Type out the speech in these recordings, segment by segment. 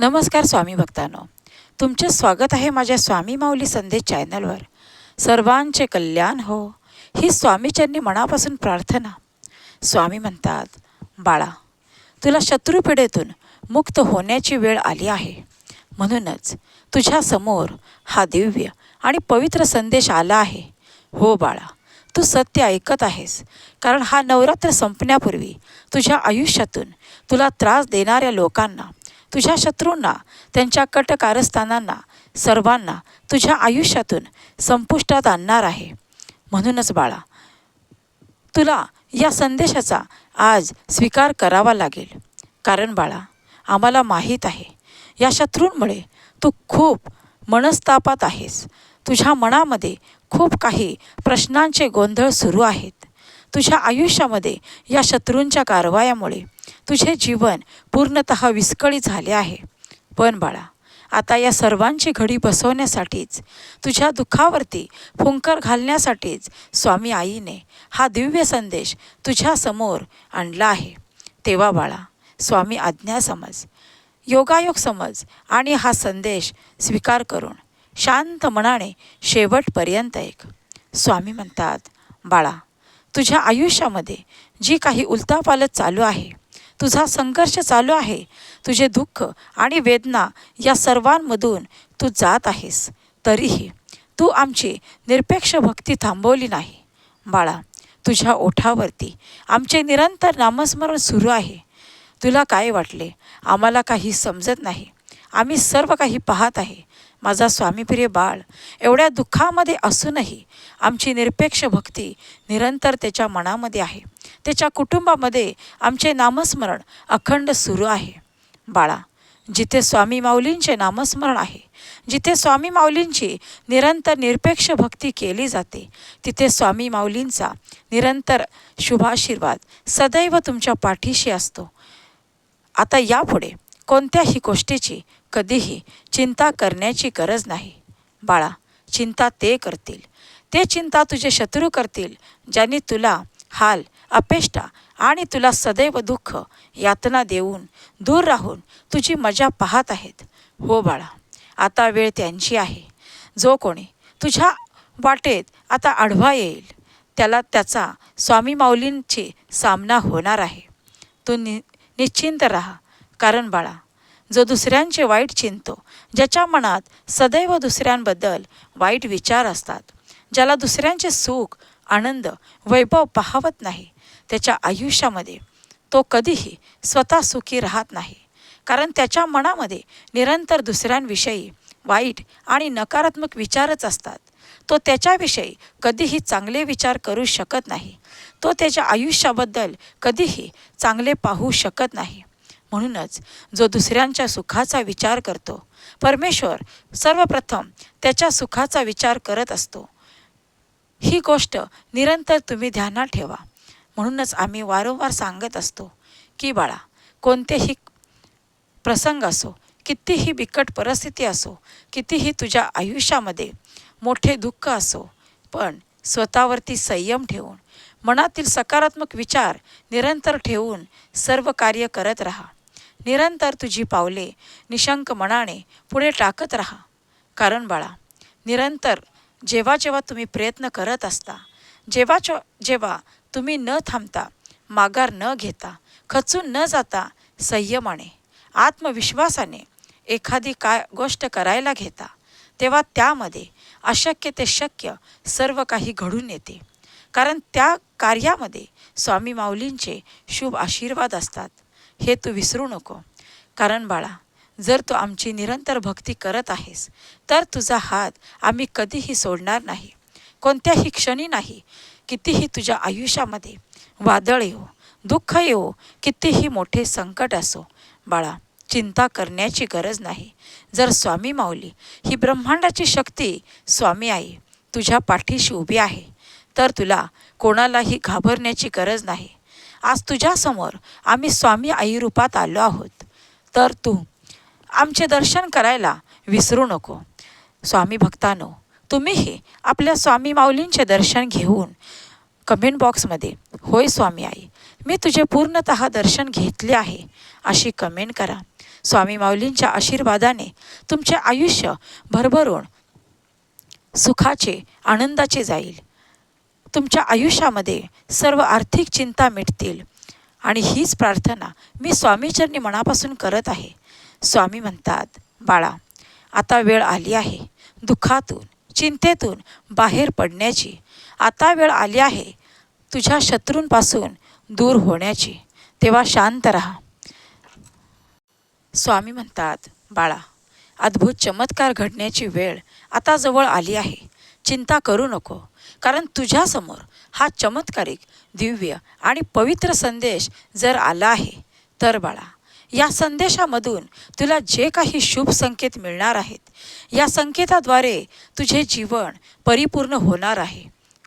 नमस्कार स्वामी भक्तांनो. तुमचे स्वागत आहे माझ्या स्वामी माऊली संदेश चॅनलवर. सर्वांचे कल्याण हो. ही स्वामीच्यांनी मनापासून प्रार्थना. स्वामी म्हणतात बाळा तुला शत्रुपिढेतून मुक्त होण्याची वेळ आली आहे. म्हणूनच तुझ्यासमोर हा दिव्य आणि पवित्र संदेश आला आहे. हो बाळा तू सत्य ऐकत आहेस कारण हा नवरात्र संपण्यापूर्वी तुझ्या आयुष्यातून तुला त्रास देणाऱ्या लोकांना तुझ्या शत्रूंना त्यांच्या कट कारस्थानांना सर्वांना तुझ्या आयुष्यातून संपुष्टात आणणार आहे. म्हणूनच बाळा तुला या संदेशाचा आज स्वीकार करावा लागेल. कारण बाळा आम्हाला माहीत आहे या शत्रूंमुळे तू खूप मनस्तापात आहेस. तुझ्या मनामध्ये खूप काही प्रश्नांचे गोंधळ सुरू आहेत. तुझ्या आयुष्यामध्ये या शत्रूंच्या कारवायामुळे तुझे जीवन पूर्णत विस्कळीत झाले आहे. पण बाळा आता या सर्वांची घडी बसवण्यासाठीच तुझ्या दुःखावरती फुंकर घालण्यासाठीच स्वामी आईने हा दिव्य संदेश तुझ्यासमोर आणला आहे. तेव्हा बाळा स्वामी आज्ञा समज योगायोग समज आणि हा संदेश स्वीकार करून शांत मनाने शेवटपर्यंत एक. स्वामी म्हणतात बाळा तुझ्या आयुष्यामध्ये जी काही उलतापालत चालू आहे तुझा संघर्ष चालू आहे. तुझे दुःख आणि वेदना या सर्वांमधून तू जात आहेस. तरीही तू आमची निरपेक्ष भक्ती थांबवली नाही. बाळा तुझ्या ओठावरती आमचे निरंतर नामस्मरण सुरू आहे. तुला काय वाटले? आम्हाला काही समजत नाही. आम्ही सर्व काही पाहत आहे. माझा स्वामीप्रिय बाळ एवढ्या दुःखामध्ये असूनही आमची निरपेक्ष भक्ती निरंतर त्याच्या मनामध्ये आहे. त्याच्या कुटुंबामध्ये आमचे नामस्मरण अखंड सुरू आहे. बाळा जिथे स्वामी माऊलींचे नामस्मरण आहे जिथे स्वामी माऊलींची निरंतर निरपेक्ष भक्ती केली जाते तिथे स्वामी माऊलींचा निरंतर शुभाशीर्वाद सदैव तुमच्या पाठीशी असतो. आता यापुढे कोणत्याही गोष्टीची कधीही चिंता करण्याची गरज नाही. बाळा चिंता ते करतील. ते चिंता तुझे शत्रू करतील ज्यांनी तुला हाल अपेष्टा आणि तुला सदैव दुःख यातना देऊन दूर राहून तुझी मजा पाहत आहेत. हो बाळा आता वेळ त्यांची आहे. जो कोणी तुझ्या वाटेत आता आढवा येईल. त्याला त्याचा स्वामी माऊलींची सामना होणार आहे. तू नि निश्चिंत राहा. कारण बाळा जो दुसऱ्यांचे वाईट चिंतो ज्याच्या मनात सदैव दुसऱ्यांबद्दल वाईट विचार असतात ज्याला दुसऱ्यांचे सुख आनंद वैभव पाहवत नाही त्याच्या आयुष्यामध्ये तो कधीही स्वतः सुखी राहत नाही. कारण त्याच्या मनामध्ये निरंतर दुसऱ्यांविषयी वाईट आणि नकारात्मक विचारच असतात. तो त्याच्याविषयी कधीही चांगले विचार करू शकत नाही. तो त्याच्या आयुष्याबद्दल कधीही चांगले पाहू शकत नाही. म्हणूनच जो दुसऱ्यांच्या सुखाचा विचार करतो परमेश्वर सर्वप्रथम त्याच्या सुखाचा विचार करत असतो. ही गोष्ट निरंतर तुम्ही ध्यानात ठेवा. म्हणूनच आम्ही वारंवार सांगत असतो की बाळा कोणतेही प्रसंग असो कितीही बिकट परिस्थिती असो कितीही तुझ्या आयुष्यामध्ये मोठे दुःख असो पण स्वतःवरती संयम ठेवून मनातील सकारात्मक विचार निरंतर ठेवून सर्व कार्य करत राहा. निरंतर तुझी पावले निशंक मनाने पुढे टाकत राहा. कारण बाळा निरंतर जेव्हा जेव्हा तुम्ही प्रयत्न करत असता जेव्हा जेव्हा तुम्ही न थांबता माघार न घेता खचून न जाता संयमाने आत्मविश्वासाने एखादी काय गोष्ट करायला घेता तेव्हा त्यामध्ये अशक्य ते शक्य सर्व काही घडून येते. कारण त्या कार्यामध्ये स्वामी माऊलींचे शुभ आशीर्वाद असतात. हे तू विसरू नको. कारण बाळा जर तू आमची निरंतर भक्ती करत आहेस तर तुझा हात आम्ही कधीही सोडणार नाही. कोणत्याही क्षणी नाही. कितीही तुझ्या आयुष्यामध्ये वादळ येऊ दुःख येऊ कितीही मोठे संकट असो बाळा चिंता करण्याची गरज नाही. जर स्वामी माऊली ही ब्रह्मांडाची शक्ती स्वामी आई तुझ्या पाठीशी उभी आहे तर तुला कोणालाही घाबरण्याची गरज नाही. आज तुझ्यासमोर आम्ही स्वामी आई रूपात आलो आहोत. तर तू आमचे दर्शन करायला विसरू नको. स्वामी भक्तानो तुम्हीही आपल्या स्वामी माऊलींचे दर्शन घेऊन कमेंट बॉक्समध्ये होय स्वामी आई मी तुझे पूर्णत दर्शन घेतले आहे. अशी कमेंट करा. स्वामी माऊलींच्या आशीर्वादाने तुमचे आयुष्य भरभरून सुखाचे आनंदाचे जाईल. तुमच्या आयुष्यामध्ये सर्व आर्थिक चिंता मिटतील. आणि हीच प्रार्थना मी स्वामीचरणी मनापासून करत आहे. स्वामी म्हणतात बाळा आता वेळ आली आहे. दुःखातून चिंतेतून बाहेर पडण्याची. आता वेळ आली आहे तुझ्या शत्रूंपासून दूर होण्याची. तेव्हा शांत राहा. स्वामी म्हणतात बाळा अद्भुत चमत्कार घडण्याची वेळ आता जवळ आली आहे. चिंता करू नको. कारण तुझ्यासमोर हा चमत्कारिक दिव्य आणि पवित्र संदेश जर आला आहे तर बाळा या संदेशामधून तुला जे काही शुभ संकेत मिळणार आहेत या संकेताद्वारे तुझे जीवन परिपूर्ण होणार आहे.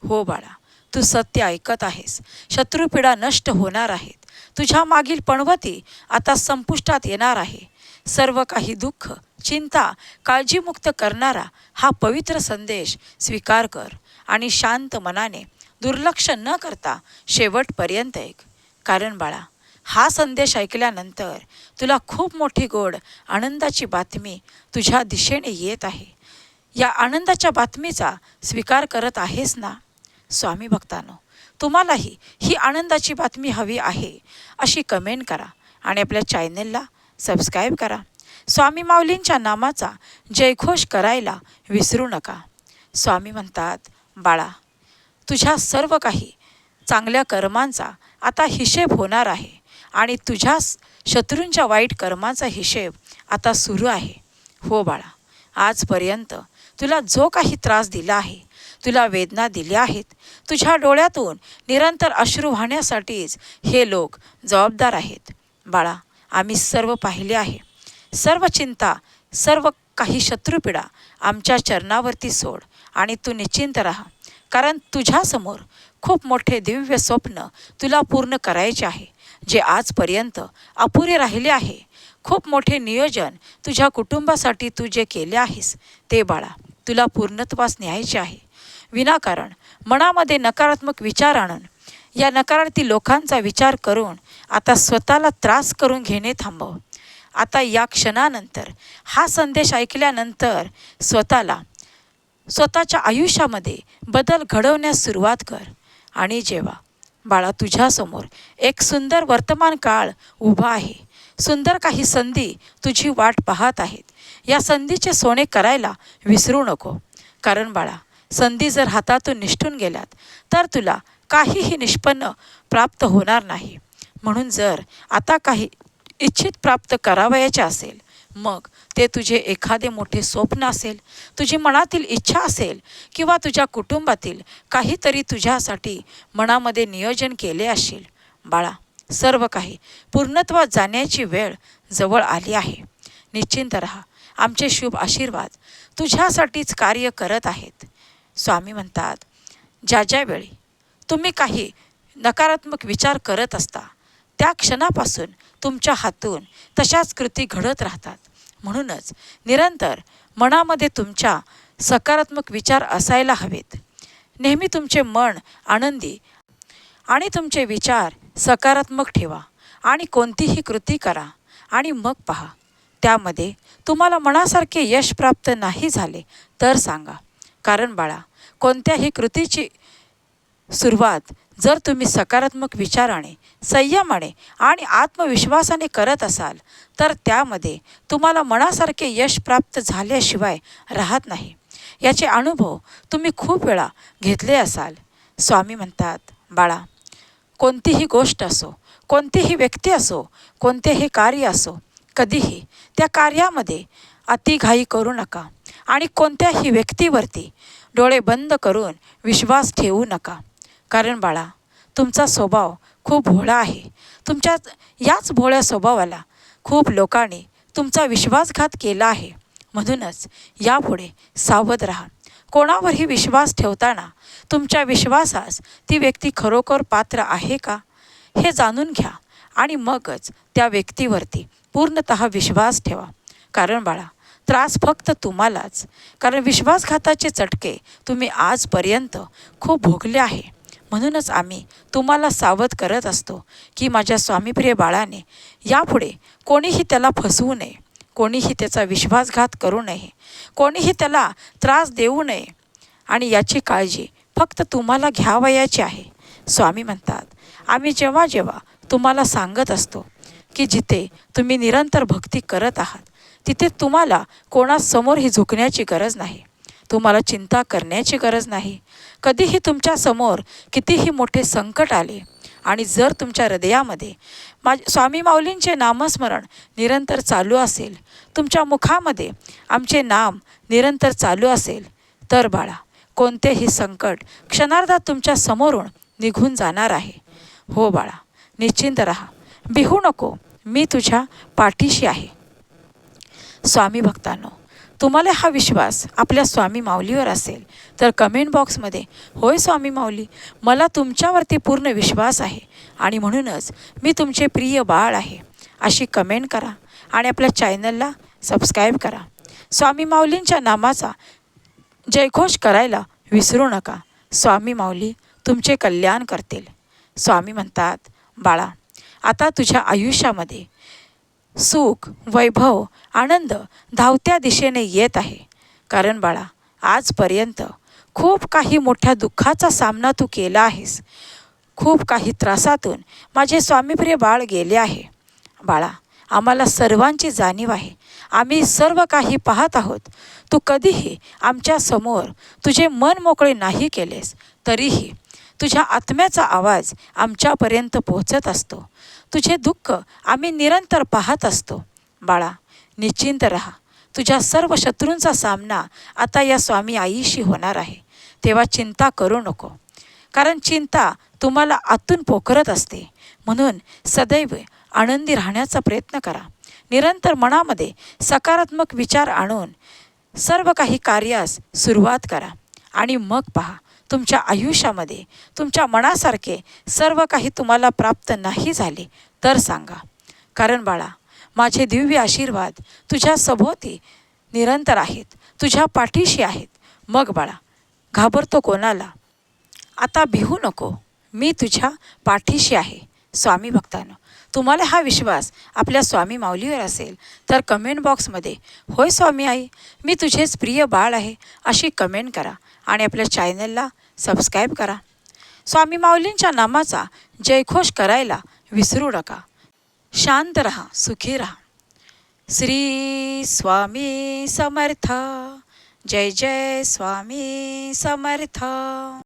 हो बाळा तू सत्य ऐकत आहेस. शत्रुपीडा नष्ट होणार आहेत. तुझ्या मागील पणवती आता संपुष्टात येणार आहे. सर्व काही दुःख चिंता काळजीमुक्त करणारा हा पवित्र संदेश स्वीकार कर आणि शांत मनाने दुर्लक्ष न करता शेवटपर्यंत ऐक. कारण बाळा हा संदेश ऐकल्यानंतर तुला खूप मोठी गोड आनंदाची बातमी तुझ्या दिशेने येत आहे. या आनंदाच्या बातमीचा स्वीकार करत आहेस ना? स्वामी भक्तानो तुम्हालाही ही आनंदाची बातमी हवी आहे अशी कमेंट करा आणि आपल्या चॅनलला सबस्क्राईब करा. स्वामी माऊलींच्या नामाचा जयघोष करायला विसरू नका. स्वामी म्हणतात बाळा तुझ्या सर्व काही चांगल्या कर्मांचा आता हिशेब होणार आहे आणि तुझ्या शत्रूंच्या वाईट कर्माचा हिशेब आता सुरू आहे. हो बाळा आजपर्यंत तुला जो काही त्रास दिला आहे तुला वेदना दिल्या आहेत तुझ्या डोळ्यातून निरंतर अश्रू वाहण्यासाठीच हे लोक जबाबदार आहेत. बाळा आम्ही सर्व पाहिले आहे. सर्व चिंता सर्व काही शत्रुपीडा आमच्या चरणावरती सोड आणि तू निश्चिंत राहा. कारण तुझ्यासमोर खूप मोठे दिव्य स्वप्न तुला पूर्ण करायचे आहे जे आजपर्यंत अपुरे राहिले आहे. खूप मोठे नियोजन तुझ्या कुटुंबासाठी तू जे केले आहेस ते बाळा तुला पूर्णत्वास न्यायचे आहे. विनाकारण मनामध्ये नकारात्मक विचार आणून या नकारार्थी लोकांचा विचार करून आता स्वतःला त्रास करून घेणे थांबव. आता या क्षणानंतर हा संदेश ऐकल्यानंतर स्वतःला स्वतःच्या आयुष्यामध्ये बदल घडवण्यास सुरुवात कर आणि जेव्हा बाळा तुझ्यासमोर एक सुंदर वर्तमान काळ उभा आहे सुंदर काही संधी तुझी वाट पाहत आहेत या संधीचे सोने करायला विसरू नको. कारण बाळा संधी जर हातातून निष्ठून गेल्यात तर तुला काहीही निष्पन्न प्राप्त होणार नाही. म्हणून जर आता काही इच्छित प्राप्त करावयाचे असेल. मग ते तुझे एखादे मोठे स्वप्न असेल तुझी मनातील इच्छा असेल किंवा तुझ्या कुटुंबातील काहीतरी तुझ्यासाठी मनामध्ये नियोजन केले असेल. बाळा सर्व काही पूर्णत्वात जाण्याची वेळ जवळ आली आहे. निश्चिंत राहा. आमचे शुभ आशीर्वाद तुझ्यासाठीच कार्य करत आहेत. स्वामी म्हणतात ज्या ज्यावेळी तुम्ही काही नकारात्मक विचार करत असता त्या क्षणापासून तुमच्या हातून तशाच कृती घडत राहतात. म्हणूनच निरंतर मनामध्ये तुमच्या सकारात्मक विचार असायला हवेत. नेहमी तुमचे मन आनंदी आणि तुमचे विचार सकारात्मक ठेवा आणि कोणतीही कृती करा आणि मग पहा. त्यामध्ये तुम्हाला मनासारखे यश प्राप्त नाही झाले तर सांगा. कारण बाळा कोणत्याही कृतीची सुरुवात जर तुम्ही सकारात्मक विचाराने संयमाने आणि आत्मविश्वासाने करत असाल तर त्यामध्ये तुम्हाला मनासारखे यश प्राप्त झाल्याशिवाय राहत नाही. याचे अनुभव तुम्ही खूप वेळा घेतले असाल. स्वामी म्हणतात बाळा कोणतीही गोष्ट असो कोणतीही व्यक्ती असो कोणतेही कार्य असो कधीही त्या कार्यामध्ये अतिघाई करू नका आणि कोणत्याही व्यक्तीवरती डोळे बंद करून विश्वास ठेवू नका. कारण बाळा तुमचा स्वभाव खूप भोळा आहे. तुमच्या याच भोळ्या स्वभावाला खूप लोकांनी तुमचा विश्वासघात केला आहे. म्हणूनच यापुढे सावध राहा. कोणावरही विश्वास ठेवताना तुमच्या विश्वासास ती व्यक्ती खरोखर पात्र आहे का हे जाणून घ्या आणि मगच त्या व्यक्तीवरती पूर्णत विश्वास ठेवा. कारण बाळा त्रास फक्त तुम्हालाच कारण विश्वासघाताचे चटके तुम्ही आजपर्यंत खूप भोगले आहे. म्हणूनच आम्ही तुम्हाला सावध करत असतो की माझ्या स्वामीप्रिय बाळाने यापुढे कोणीही त्याला फसवू नये कोणीही त्याचा विश्वासघात करू नये कोणीही त्याला त्रास देऊ नये. आणि याची काळजी फक्त तुम्हाला घ्यावयाची आहे. स्वामी म्हणतात आम्ही जेव्हा जेव्हा तुम्हाला सांगत असतो की जिथे तुम्ही निरंतर भक्ती करत आहात तिथे तुम्हाला कोणासमोरही झुकण्याची गरज नाही. तुम्हाला चिंता करण्याची गरज नाही. कधीही तुमच्यासमोर कितीही मोठे संकट आले आणि जर तुमच्या हृदयामध्ये मा स्वामी माऊलींचे नामस्मरण निरंतर चालू असेल तुमच्या मुखामध्ये आमचे नाम निरंतर चालू असेल तर बाळा कोणतेही संकट क्षणार्धात तुमच्या समोरून निघून जाणार आहे. हो बाळा निश्चिंत राहा. बिहू नको. मी तुझ्या पाठीशी आहे. स्वामी भक्तांनो तुम्हाला हा विश्वास आपल्या स्वामी माऊलीवर असेल तर कमेंट बॉक्समध्ये होय स्वामी माऊली मला तुमच्यावरती पूर्ण विश्वास आहे आणि म्हणूनच मी तुमचे प्रिय बाळ आहे. अशी कमेंट करा आणि आपल्या चॅनलला सबस्क्राईब करा. स्वामी माऊलींच्या नामाचा जयघोष करायला विसरू नका. स्वामी माऊली तुमचे कल्याण करतील. स्वामी म्हणतात बाळा आता तुझ्या आयुष्यामध्ये सुख वैभव आनंद धावत्या दिशेने येत आहे. कारण बाळा आजपर्यंत खूप काही मोठ्या दुःखाचा सामना तू केला आहेस. खूप काही त्रासातून माझे स्वामीप्रिय बाळ गेले आहे. बाळा आम्हाला सर्वांची जाणीव आहे. आम्ही सर्व काही पाहत आहोत. तू कधीही आमच्यासमोर तुझे मन मोकळे नाही केलेस तरीही तुझ्या आत्म्याचा आवाज आमच्यापर्यंत पोहोचत असतो. तुझे दुःख आम्ही निरंतर पाहत असतो. बाळा निश्चिंत राहा. तुझ्या सर्व शत्रूंचा सामना आता या स्वामी आईशी होणार आहे. तेव्हा चिंता करू नको. कारण चिंता तुम्हाला आतून पोखरत असते. म्हणून सदैव आनंदी राहण्याचा प्रयत्न करा. निरंतर मनामध्ये सकारात्मक विचार आणून सर्व काही कार्यास सुरुवात करा आणि मग पहा. तुमच्या आयुष्यामध्ये तुमच्या मनासारखे सर्व काही तुम्हाला प्राप्त नाही झाले तर सांगा. कारण बाळा माझे दिव्य आशीर्वाद तुझ्या सभोवती निरंतर आहेत तुझ्या पाठीशी आहेत. मग बाळा घाबरतो कोणाला? आता भिवू नको. मी तुझ्या पाठीशी आहे स्वामी भक्तानं. तुम्हाला हा विश्वास आपल्या स्वामी माऊलीवर असेल तर कमेंट बॉक्समध्ये होय स्वामी आई मी तुझेच प्रिय बाळ आहे अशी कमेंट करा. आणि आपल्या चॅनलला सबस्क्राईब करा. स्वामी माऊलींच्या नामाचा जयघोष करायला विसरू नका. शांत रहा सुखी रहा. श्री स्वामी समर्थ. जय जय स्वामी समर्थ.